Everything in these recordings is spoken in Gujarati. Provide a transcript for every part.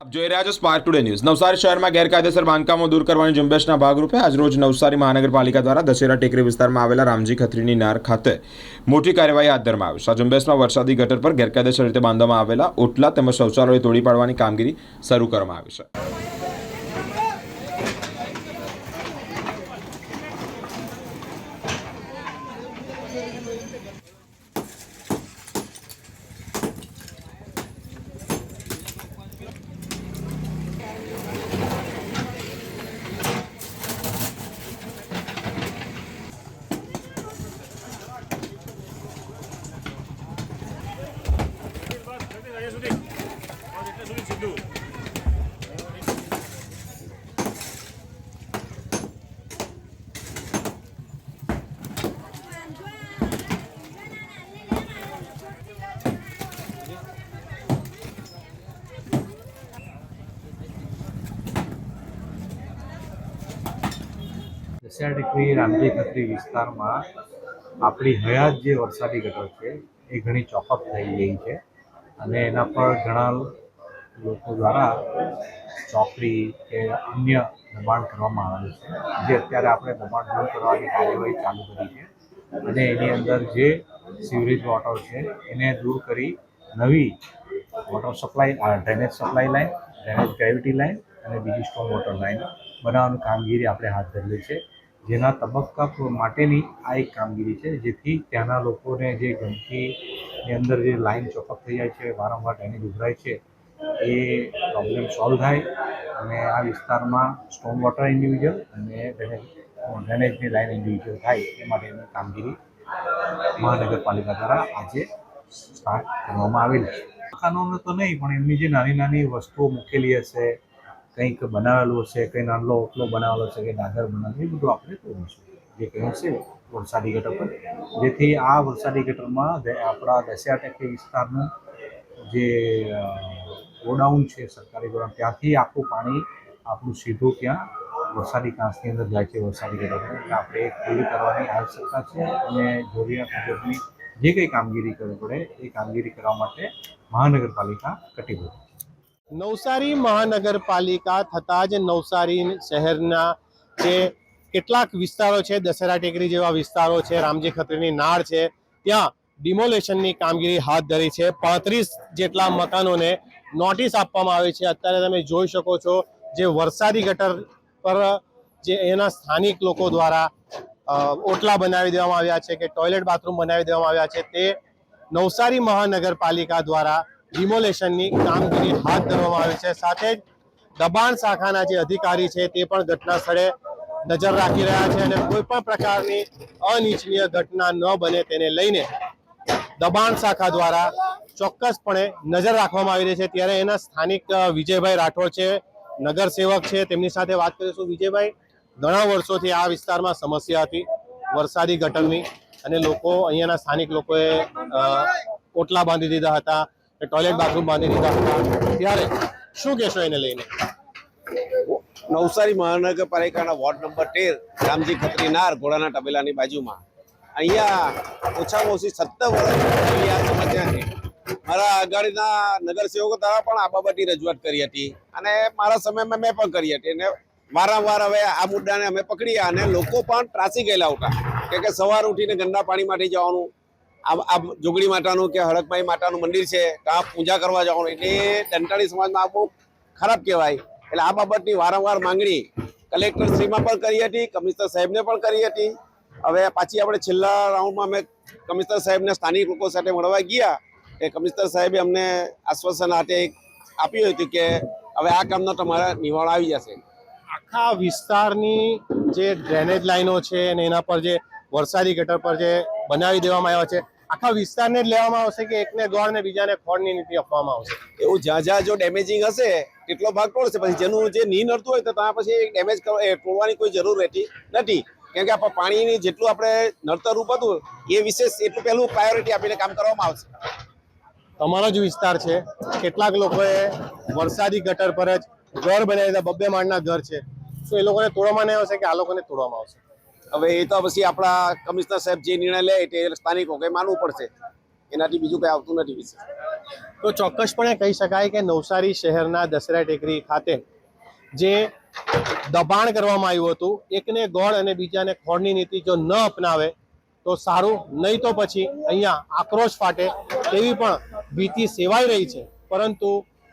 આપ જોઈ રહ્યા છો સ્પાર્ક ટુડે ન્યૂઝ નવસારી શહેરમાં ગેરકાયદેસર બાંધકામો દૂર કરવાની ઝુંબેશના ભાગરૂપે આજરોજ નવસારી મહાનગરપાલિકા દ્વારા દશેરા ટેકરી વિસ્તારમાં આવેલા રામજી ખત્રીની નાર ખાતે મોટી કાર્યવાહી હાથ ધરવામાં આવી છે. આ ઝુંબેશમાં વરસાદી ગટર પર ગેરકાયદેસર રીતે બાંધવામાં આવેલા ઓટલા તેમજ શૌચાલયો તોડી પાડવાની કામગીરી શરૂ કરવામાં આવી છે. દશેરા ટેકરી રામજી ખત્રી વિસ્તારમાં આપણી હયાત જે વરસાદી ગટર છે, એ ઘણી ચોકઅપ થઈ ગઈ છે. અને એના પર ઘણા લોકો દ્વારા ચોકડી કે અન્ય દબાણ કરવામાં આવેલું છે. જે અત્યારે આપણે દબાણ દૂર કરવાની કાર્યવાહી ચાલુ કરી છે. અને એની અંદર જે સિવરેજ વોટર છે, એને દૂર કરી નવી water supply drainage supply line drainage gravity line અને બીજી સ્ટોમ વોટર લાઇન બનાવવાની કામગીરી આપણે હાથ ધરેલી છે જેના તબક્કા માટેની આ એક કામગીરી છે, જેથી ત્યાંના લોકોને જે ગંદકીની અંદર જે લાઇન ચોપક થઈ જાય છે, વારંવાર ડ્રેનેજ ઉભરાય છે એ પ્રોબ્લેમ સોલ્વ થાય. અને આ વિસ્તારમાં સ્ટોમ વોટર ઇન્ડિવિજ્યુઅલ અને ડ્રેનેજ ડ્રેનેજની લાઇન ઇન્ડિવિજ્યુઅલ થાય એ માટેની કામગીરી મહાનગરપાલિકા દ્વારા આજે સ્ટાર્ટ કરવામાં આવેલી છે. મકાનોને તો નહીં, પણ એમની જે નાની નાની વસ્તુઓ મૂકેલી હશે, કંઈક બનાવેલું હશે, કંઈ નાનો ઓટલો બનાવેલો છે કે દાદર બનાવેલું, એ બધું આપણે તોડીશું જે કંઈ હશે વરસાદી ગટર પર. જેથી આ વરસાદી ગટરમાં આપણા દશિયા ટેકરી વિસ્તારનું જે ગોડાઉન છે સરકારી ગોડાઉન. ત્યાંથી આખું પાણી આપણું સીધું ત્યાં વરસાદી કાંસની અંદર જાય છે, વરસાદી એટલે આપણે પૂરી કરવાની આવશ્યકતા છે અને જરૂરિયાત મુજબની જે કંઈ કામગીરી કરવી પડે એ કામગીરી કરવા માટે મહાનગરપાલિકા કટિબદ્ધ છે. નવસારી મહાનગરપાલિકા થતાં જ નવસારી શહેરના જે કેટલાક વિસ્તારો છે, દશેરા ટેકરી જેવા વિસ્તારો છે, રામજી ખત્રીની નાળ છે, ત્યાં ડિમોલેશનની કામગીરી હાથ ધરી છે. પાંત્રીસ જેટલા મકાનોને નોટિસ આપવામાં આવી છે. અત્યારે તમે જોઈ શકો છો જે વરસાદી ગટર પર જે એના સ્થાનિક લોકો દ્વારા ઓટલા બનાવી દેવામાં આવ્યા છે કે ટોયલેટ બાથરૂમ બનાવી દેવામાં આવ્યા છે. તે નવસારી મહાનગરપાલિકા દ્વારા ડિમોલેશનની કામગીરી હાથ ધરવામાં આવી છે. સાથે જ દબાણ શાખાના જે અધિકારી છે તે પણ ઘટના સ્થળે નજર રાખી રહ્યા છે અને કોઈ પણ પ્રકારની અનિચ્છનીય ઘટના ન બને તેને લઈને દબાણ શાખા દ્વારા ચોક્કસપણે નજર રાખવામાં આવી રહી છે. ત્યારે એના સ્થાનિક વિજયભાઈ રાઠોડ છે નગર સેવક છે, તેમની સાથે વાત કરીશું. વિજયભાઈ, ઘણા વર્ષોથી આ વિસ્તારમાં સમસ્યા હતી, વરસાદી ગટરની, અને લોકો અહીંયાના સ્થાનિક લોકોએ કોટલા બાંધી દીધા હતા ટોયલેટ બાથરૂમ બાંધી દીધા હતા. ત્યારે શું કહેશો એને લઈને? નવસારી મહાનગરપાલિકાના વોર્ડ નંબર તેર, રામજી ખત્રીનાર ઘોડાના તબેલાની બાજુમાં. અહીંયા ઓછામાં ઓછી સત્તર વર્ષ સમસ્યા છે. મારા આગાડીના નગરસેવકો દ્વારા પણ આ બાબતની રજૂઆત કરી હતી અને મારા સમયમાં મેં પણ કરી હતી અને વારંવાર હવે આ મુદ્દાને અમે પકડ્યા અને લોકો પણ ત્રાસી ગયેલા હતા કે કે સવાર ઉઠીને ગંદા પાણી માટે જવાનું, આ જોગણી માતાનું કે હળકભાઈ માતાનું મંદિર છે ત્યાં પૂજા કરવા જવાનું, એટલે દંતાળી સમાજમાં આ બહુ ખરાબ કહેવાય. એટલે આ બાબતની વારંવાર માંગણી કલેક્ટરશ્રીમાં પણ કરી હતી, કમિશનર સાહેબને પણ કરી હતી. હવે પાછી આપણે છેલ્લા રાઉન્ડમાં અમે કમિશનર સાહેબને સ્થાનિક લોકો સાથે મળવા ગયા એ કમિશનર સાહેબે અમને આશ્વાસન આટે આપ્યું હતું કે હવે આ કામનો તમારા નિવાળ આવી જશે. આખા વિસ્તારની જે ડ્રેનેજ લાઈનો છે અને એના પર જે વરસાદી ગટર પર જે બનાવી દેવામાં આવ્યા છે આખા વિસ્તારને જ લેવામાં આવશે કે એકને ગોળ ને બીજાને ખોળની નીતિ આપવામાં આવશે? એવું જ્યાં જ્યાં જો ડેમેજિંગ હશે એટલો ભાગ તોડશે. પછી જેનું જે ની નડતું હોય તો ત્યાં પછી ડેમેજ તોડવાની કોઈ જરૂર રહેતી નથી. કેમ કે આપણે પાણીની જેટલું આપણે નડતર રૂપ હતું એ વિશેષ એટલું પહેલું પ્રાયોરિટી આપીને કામ કરવામાં આવશે. તમારો જ વિસ્તાર છે. કેટલાક લોકોએ વરસાદી ગટર પર જ ઘર બનાવી દીધા બબ્બે માળના ઘર છે. તો એ લોકોને તોડવામાં નહીં આવશે કે આ લોકોને તોડવામાં આવશે? હવે એ તો પછી આપણા કમિશનર સાહેબ જે નિર્ણય લે તે સ્થાનિક લોકોએ માનવું પડશે? એનાથી બીજું કંઈ આવતું નથી વિશે. તો ચોક્કસપણે કહી શકાય કે નવસારી શહેરના દસરા ટેકરી ખાતે જે દબાણ કરવામાં આવ્યું હતું એકને ગોળ અને બીજાને ખોળની નીતિ જો ન અપનાવે તો સારું. નહીં તો પછી અહીંયા આક્રોશ ફાટે તેવી પણ ભીતિ સેવાઈ રહી છે. પરંતુ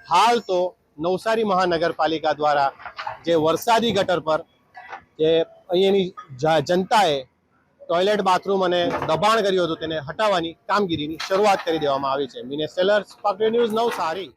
હાલ તો નવસારી મહાનગરપાલિકા દ્વારા જે વરસાદી ગટર પર જે અહીંયાની જનતાએ ટોયલેટ, બાથરૂમ અને દબાણ કર્યું હતું તેને હટાવવાની કામગીરીની શરૂઆત કરી દેવામાં આવી છે. મિને સેલર સ્પાર્ક ન્યૂઝ, નવસારી.